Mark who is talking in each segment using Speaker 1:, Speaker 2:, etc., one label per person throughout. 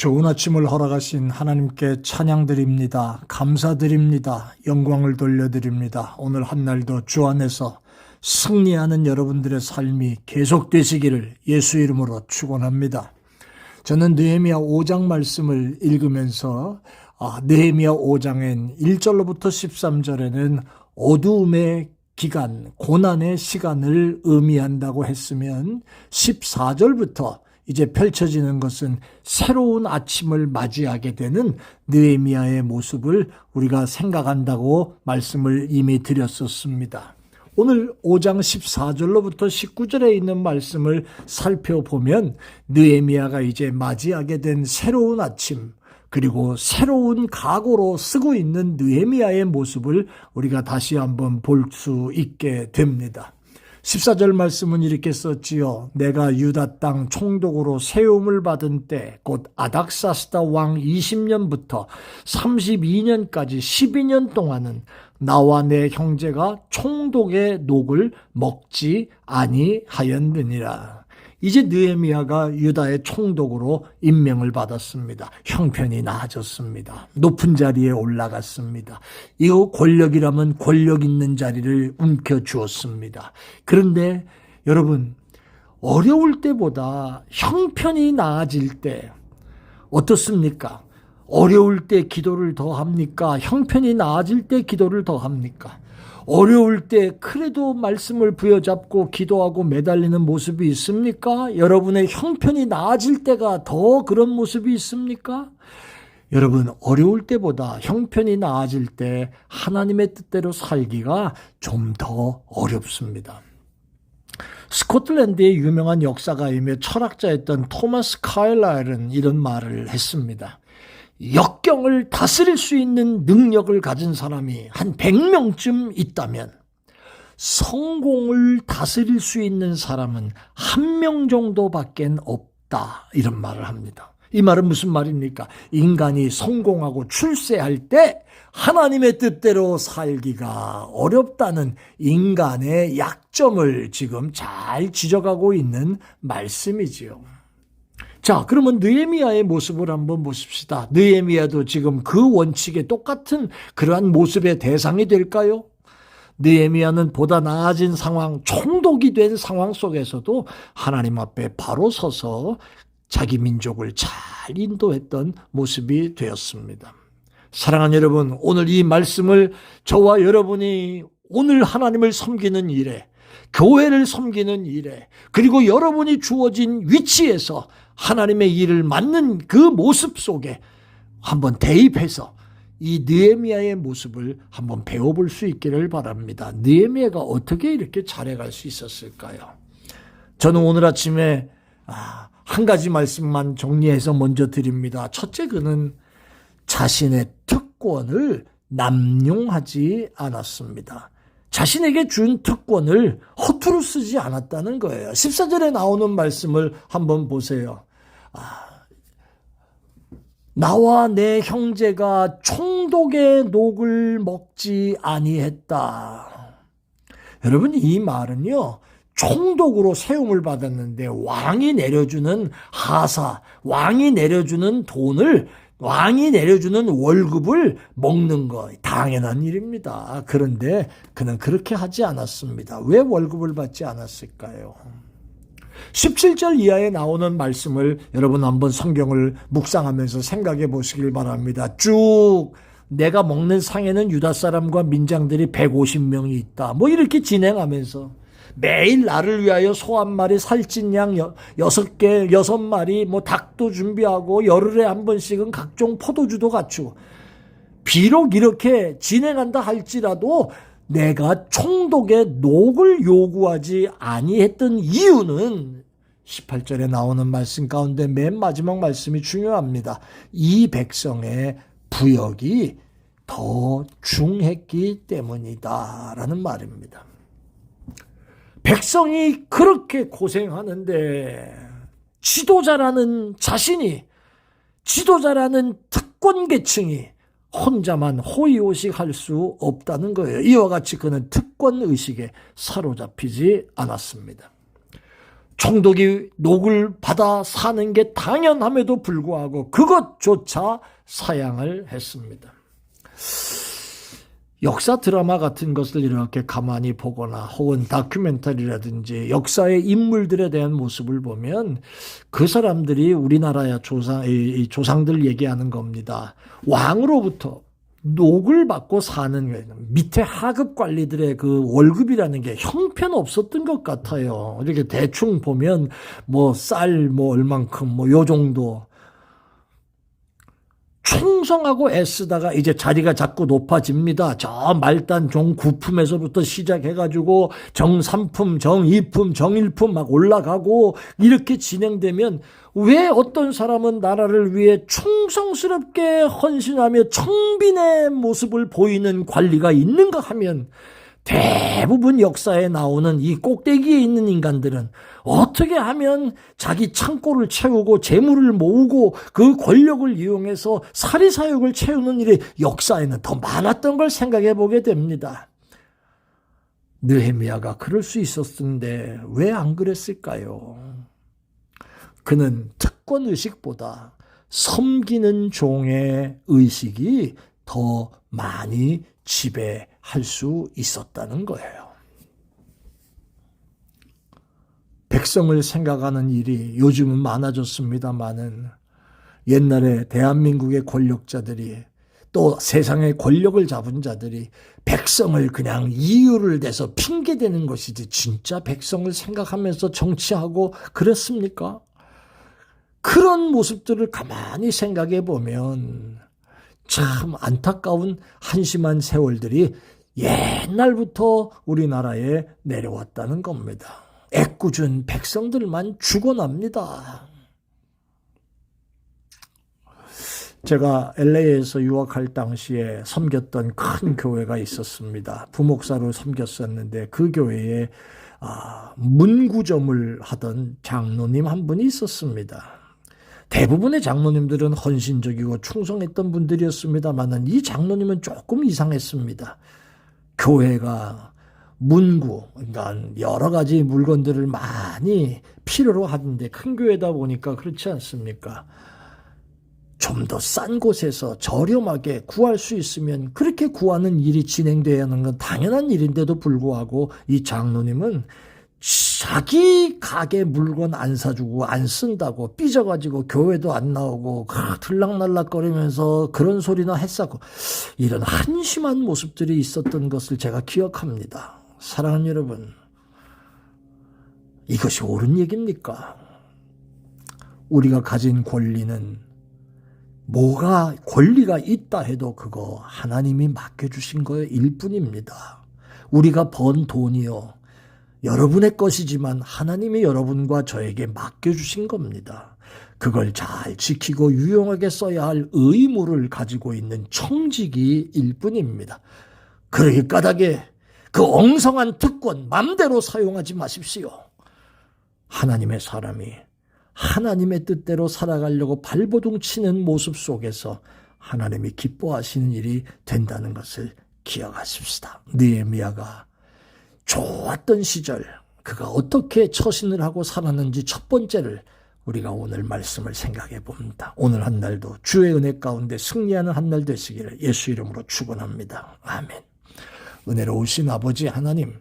Speaker 1: 좋은 아침을 허락하신 하나님께 찬양드립니다. 감사드립니다. 영광을 돌려드립니다. 오늘 한 날도 주 안에서 승리하는 여러분들의 삶이 계속되시기를 예수 이름으로 축원합니다. 저는 느헤미야 5장 말씀을 읽으면서 아, 느헤미야 5장엔 1절로부터 13절에는 어두움의 기간, 고난의 시간을 의미한다고 했으면 14절부터 이제 펼쳐지는 것은 새로운 아침을 맞이하게 되는 느헤미야의 모습을 우리가 생각한다고 말씀을 이미 드렸었습니다. 오늘 5장 14절로부터 19절에 있는 말씀을 살펴보면 느헤미야가 이제 맞이하게 된 새로운 아침 그리고 새로운 각오로 쓰고 있는 느헤미야의 모습을 우리가 다시 한번 볼 수 있게 됩니다. 14절 말씀은 이렇게 썼지요. 내가 유다 땅 총독으로 세움을 받은 때, 곧 아닥사스다 왕 20년부터 32년까지 12년 동안은 나와 내 형제가 총독의 녹을 먹지 아니하였느니라. 이제 느헤미야가 유다의 총독으로 임명을 받았습니다. 형편이 나아졌습니다. 높은 자리에 올라갔습니다. 이거 권력이라면 권력 있는 자리를 움켜 주었습니다. 그런데 여러분 어려울 때보다 형편이 나아질 때 어떻습니까? 어려울 때 기도를 더 합니까? 형편이 나아질 때 기도를 더 합니까? 어려울 때 그래도 말씀을 부여잡고 기도하고 매달리는 모습이 있습니까? 여러분의 형편이 나아질 때가 더 그런 모습이 있습니까? 여러분, 어려울 때보다 형편이 나아질 때 하나님의 뜻대로 살기가 좀 더 어렵습니다. 스코틀랜드의 유명한 역사가이며 철학자였던 토마스 카일라일은 이런 말을 했습니다. 역경을 다스릴 수 있는 능력을 가진 사람이 한 100명쯤 있다면 성공을 다스릴 수 있는 사람은 한 명 정도밖에 없다. 이런 말을 합니다. 이 말은 무슨 말입니까? 인간이 성공하고 출세할 때 하나님의 뜻대로 살기가 어렵다는 인간의 약점을 지금 잘 지적하고 있는 말씀이지요. 자, 그러면 느헤미야의 모습을 한번 보십시다. 느헤미야도 지금 그 원칙에 똑같은 그러한 모습의 대상이 될까요? 느헤미야는 보다 나아진 상황, 총독이 된 상황 속에서도 하나님 앞에 바로 서서 자기 민족을 잘 인도했던 모습이 되었습니다. 사랑하는 여러분, 오늘 이 말씀을 저와 여러분이 오늘 하나님을 섬기는 일에 교회를 섬기는 일에 그리고 여러분이 주어진 위치에서 하나님의 일을 맡는 그 모습 속에 한번 대입해서 이 느헤미야의 모습을 한번 배워볼 수 있기를 바랍니다. 느헤미야가 어떻게 이렇게 잘해갈 수 있었을까요? 저는 오늘 아침에 아, 한 가지 말씀만 정리해서 먼저 드립니다. 첫째 그는 자신의 특권을 남용하지 않았습니다. 자신에게 준 특권을 허투루 쓰지 않았다는 거예요. 14절에 나오는 말씀을 한번 보세요. 아, 나와 내 형제가 총독의 녹을 먹지 아니했다. 여러분 이 말은요. 총독으로 세움을 받았는데 왕이 내려주는 하사, 왕이 내려주는 돈을 왕이 내려주는 월급을 먹는 거 당연한 일입니다. 그런데 그는 그렇게 하지 않았습니다. 왜 월급을 받지 않았을까요? 17절 이하에 나오는 말씀을 여러분 한번 성경을 묵상하면서 생각해 보시길 바랍니다. 쭉 내가 먹는 상에는 유다 사람과 민장들이 150명이 있다. 뭐 이렇게 진행하면서 매일 나를 위하여 소 한 마리, 살찐 양 여섯 개, 여섯 마리, 뭐 닭도 준비하고 열흘에 한 번씩은 각종 포도주도 갖추고 비록 이렇게 진행한다 할지라도 내가 총독의 녹을 요구하지 아니했던 이유는 18절에 나오는 말씀 가운데 맨 마지막 말씀이 중요합니다. 이 백성의 부역이 더 중했기 때문이다 라는 말입니다. 백성이 그렇게 고생하는데 지도자라는 자신이 지도자라는 특권 계층이 혼자만 호의호식할 수 없다는 거예요. 이와 같이 그는 특권 의식에 사로잡히지 않았습니다. 총독이 녹을 받아 사는 게 당연함에도 불구하고 그것조차 사양을 했습니다. 역사 드라마 같은 것을 이렇게 가만히 보거나 혹은 다큐멘터리라든지 역사의 인물들에 대한 모습을 보면 그 사람들이 우리나라의 조상, 이 조상들 얘기하는 겁니다. 왕으로부터 녹을 받고 사는 거예요. 밑에 하급 관리들의 그 월급이라는 게 형편 없었던 것 같아요. 이렇게 대충 보면 뭐 쌀뭐 얼만큼 뭐 요 정도 충성하고 애쓰다가 이제 자리가 자꾸 높아집니다. 저 말단 종 9품에서부터 시작해가지고 정삼품, 정이품, 정일품 막 올라가고 이렇게 진행되면 왜 어떤 사람은 나라를 위해 충성스럽게 헌신하며 청빈의 모습을 보이는 관리가 있는가 하면 대부분 역사에 나오는 이 꼭대기에 있는 인간들은 어떻게 하면 자기 창고를 채우고 재물을 모으고 그 권력을 이용해서 사리사욕을 채우는 일이 역사에는 더 많았던 걸 생각해 보게 됩니다. 느헤미야가 그럴 수 있었는데 왜 안 그랬을까요? 그는 특권 의식보다 섬기는 종의 의식이 더 많이 지배할 수 있었다는 거예요. 백성을 생각하는 일이 요즘은 많아졌습니다만은 옛날에 대한민국의 권력자들이 또 세상의 권력을 잡은 자들이 백성을 그냥 이유를 대서 핑계대는 것이지 진짜 백성을 생각하면서 정치하고 그랬습니까? 그런 모습들을 가만히 생각해 보면 참 안타까운 한심한 세월들이 옛날부터 우리나라에 내려왔다는 겁니다. 애꿎은 백성들만 죽어납니다. 제가 LA에서 유학할 당시에 섬겼던 큰 교회가 있었습니다. 부목사로 섬겼었는데 그 교회에 아, 문구점을 하던 장로님 한 분이 있었습니다. 대부분의 장로님들은 헌신적이고 충성했던 분들이었습니다만은 이 장로님은 조금 이상했습니다. 교회가 문구, 그러니까 여러 가지 물건들을 많이 필요로 하는데 큰 교회다 보니까 그렇지 않습니까? 좀 더 싼 곳에서 저렴하게 구할 수 있으면 그렇게 구하는 일이 진행돼야 하는 건 당연한 일인데도 불구하고 이 장로님은 자기 가게 물건 안 사주고 안 쓴다고 삐져가지고 교회도 안 나오고 들락날락거리면서 그런 소리나 했었고 이런 한심한 모습들이 있었던 것을 제가 기억합니다. 사랑하는 여러분, 이것이 옳은 얘기입니까? 우리가 가진 권리는 뭐가 권리가 있다 해도 그거 하나님이 맡겨주신 거일 뿐입니다. 우리가 번 돈이요. 여러분의 것이지만 하나님이 여러분과 저에게 맡겨주신 겁니다. 그걸 잘 지키고 유용하게 써야 할 의무를 가지고 있는 청지기일 뿐입니다. 그러기 까닭에 그 엉성한 특권 맘대로 사용하지 마십시오. 하나님의 사람이 하나님의 뜻대로 살아가려고 발버둥 치는 모습 속에서 하나님이 기뻐하시는 일이 된다는 것을 기억하십시다. 느헤미야가 좋았던 시절 그가 어떻게 처신을 하고 살았는지 첫 번째를 우리가 오늘 말씀을 생각해 봅니다. 오늘 한 날도 주의 은혜 가운데 승리하는 한 날 되시기를 예수 이름으로 축원합니다. 아멘. 은혜로우신 아버지 하나님,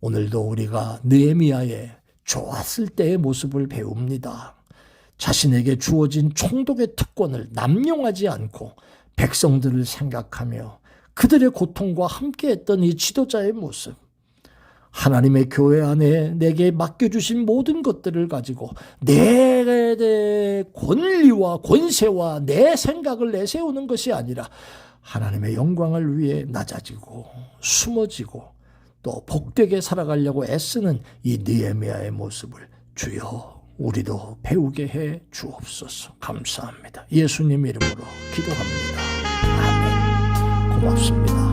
Speaker 1: 오늘도 우리가 느헤미야의 좋았을 때의 모습을 배웁니다. 자신에게 주어진 총독의 특권을 남용하지 않고 백성들을 생각하며 그들의 고통과 함께했던 이 지도자의 모습, 하나님의 교회 안에 내게 맡겨주신 모든 것들을 가지고 내 권리와 권세와 내 생각을 내세우는 것이 아니라 하나님의 영광을 위해 낮아지고 숨어지고 또 복되게 살아가려고 애쓰는 이 느헤미야의 모습을 주여 우리도 배우게 해 주옵소서 감사합니다. 예수님 이름으로 기도합니다. 아멘. 고맙습니다.